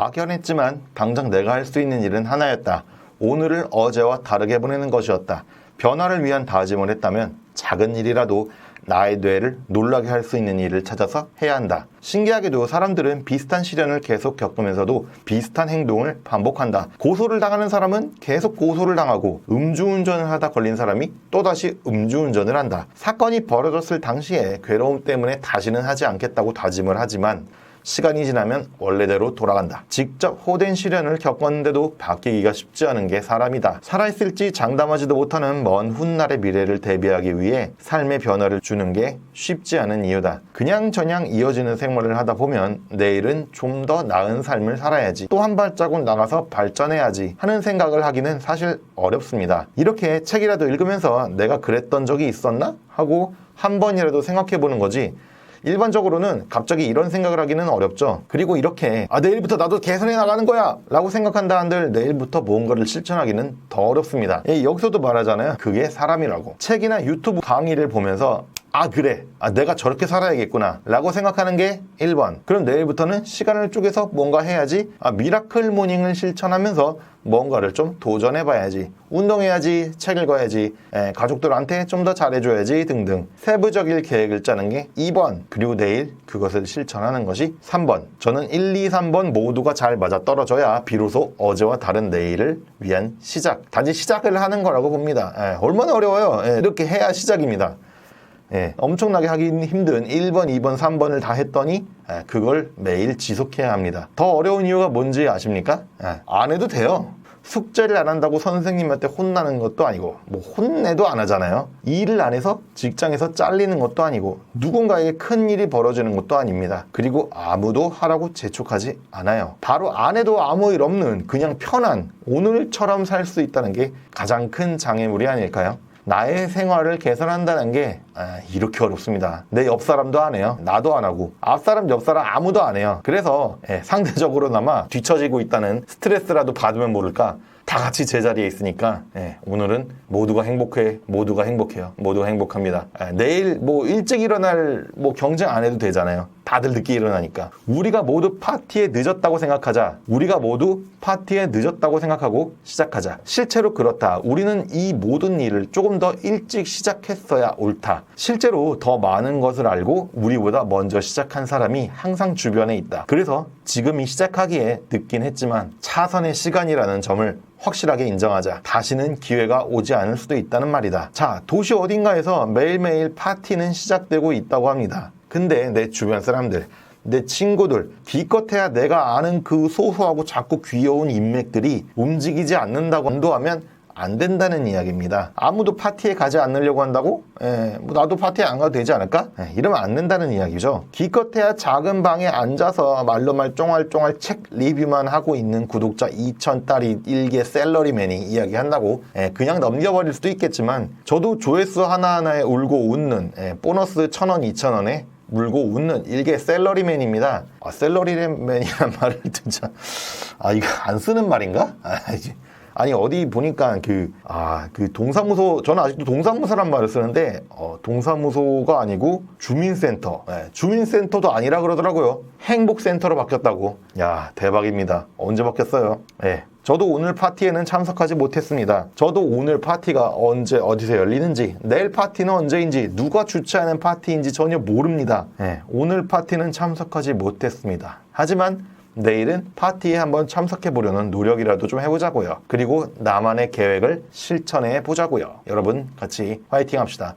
막연했지만 당장 내가 할 수 있는 일은 하나였다. 오늘을 어제와 다르게 보내는 것이었다. 변화를 위한 다짐을 했다면 작은 일이라도 나의 뇌를 놀라게 할 수 있는 일을 찾아서 해야 한다. 신기하게도 사람들은 비슷한 시련을 계속 겪으면서도 비슷한 행동을 반복한다. 고소를 당하는 사람은 계속 고소를 당하고 음주운전을 하다 걸린 사람이 또다시 음주운전을 한다. 사건이 벌어졌을 당시에 괴로움 때문에 다시는 하지 않겠다고 다짐을 하지만 시간이 지나면 원래대로 돌아간다. 직접 호된 시련을 겪었는데도 바뀌기가 쉽지 않은 게 사람이다. 살아있을지 장담하지도 못하는 먼 훗날의 미래를 대비하기 위해 삶의 변화를 주는 게 쉽지 않은 이유다. 그냥 저냥 이어지는 생활을 하다 보면 내일은 좀 더 나은 삶을 살아야지. 또 한 발자국 나가서 발전해야지 하는 생각을 하기는 사실 어렵습니다. 이렇게 책이라도 읽으면서 내가 그랬던 적이 있었나? 하고 한 번이라도 생각해 보는 거지. 일반적으로는 갑자기 이런 생각을 하기는 어렵죠. 그리고 이렇게 아 내일부터 나도 개선해 나가는 거야 라고 생각한다 한들 내일부터 무언가를 실천하기는 더 어렵습니다. 예, 여기서도 말하잖아요. 그게 사람이라고. 책이나 유튜브 강의를 보면서 아 그래. 아 내가 저렇게 살아야겠구나. 라고 생각하는 게 1번. 그럼 내일부터는 시간을 쪼개서 뭔가 해야지. 아 미라클 모닝을 실천하면서 뭔가를 좀 도전해 봐야지. 운동해야지. 책 읽어야지. 에, 가족들한테 좀 더 잘해줘야지. 등등. 세부적인 계획을 짜는 게 2번. 그리고 내일 그것을 실천하는 것이 3번. 저는 1, 2, 3번 모두가 잘 맞아 떨어져야 비로소 어제와 다른 내일을 위한 시작. 단지 시작을 하는 거라고 봅니다. 에, 얼마나 어려워요. 에, 이렇게 해야 시작입니다 예, 엄청나게 하기 힘든 1번, 2번, 3번을 다 했더니 예, 그걸 매일 지속해야 합니다. 더 어려운 이유가 뭔지 아십니까? 예, 안 해도 돼요. 숙제를 안 한다고 선생님한테 혼나는 것도 아니고 뭐 혼내도 안 하잖아요. 일을 안 해서 직장에서 잘리는 것도 아니고 누군가에게 큰 일이 벌어지는 것도 아닙니다. 그리고 아무도 하라고 재촉하지 않아요. 바로 안 해도 아무 일 없는 그냥 편한 오늘처럼 살 수 있다는 게 가장 큰 장애물이 아닐까요? 나의 생활을 개선한다는 게 아, 이렇게 어렵습니다. 내 옆 사람도 안 해요. 나도 안 하고 앞 사람 옆 사람 아무도 안 해요. 그래서 예, 상대적으로나마 뒤처지고 있다는 스트레스라도 받으면 모를까. 다 같이 제자리에 있으니까 예, 오늘은 모두가 행복해 모두가 행복해요 모두가 행복합니다 예, 내일 뭐 일찍 일어날 뭐 경쟁 안 해도 되잖아요 다들 늦게 일어나니까 우리가 모두 파티에 늦었다고 생각하자 우리가 모두 파티에 늦었다고 생각하고 시작하자 실제로 그렇다 우리는 이 모든 일을 조금 더 일찍 시작했어야 옳다 실제로 더 많은 것을 알고 우리보다 먼저 시작한 사람이 항상 주변에 있다 그래서 지금이 시작하기에 늦긴 했지만 차선의 시간이라는 점을 확실하게 인정하자. 다시는 기회가 오지 않을 수도 있다는 말이다. 자, 도시 어딘가에서 매일매일 파티는 시작되고 있다고 합니다. 근데 내 주변 사람들, 내 친구들, 기껏해야 내가 아는 그 소소하고 자꾸 귀여운 인맥들이 움직이지 않는다고 한도하면 안 된다는 이야기입니다. 아무도 파티에 가지 않으려고 한다고? 예, 뭐 나도 파티에 안 가도 되지 않을까? 예, 이러면 안 된다는 이야기죠. 기껏해야 작은 방에 앉아서 말로 말 쫑알쫑알 책 리뷰만 하고 있는 구독자 2천 딸이 일개 셀러리맨이 이야기한다고 예, 그냥 넘겨버릴 수도 있겠지만 저도 조회수 하나하나에 울고 웃는 예, 보너스 천 원, 이천 원에 물고 웃는 일개 셀러리맨입니다. 아, 셀러리맨이란 말을 진짜 아 이거 안 쓰는 말인가? 아, 이제. 아니 어디 보니까 그아 그 동사무소 저는 아직도 동사무소란 말을 쓰는데 어, 동사무소가 아니고 주민센터 예, 주민센터도 아니라 그러더라고요 행복센터로 바뀌었다고 야 대박입니다 언제 바뀌었어요 예 저도 오늘 파티에는 참석하지 못했습니다. 저도 오늘 파티가 언제 어디서 열리는지 내일 파티는 언제인지 누가 주최하는 파티인지 전혀 모릅니다. 예, 오늘 파티는 참석하지 못했습니다. 하지만 내일은 파티에 한번 참석해 보려는 노력이라도 좀 해보자고요. 그리고 나만의 계획을 실천해 보자고요. 여러분 같이 화이팅 합시다.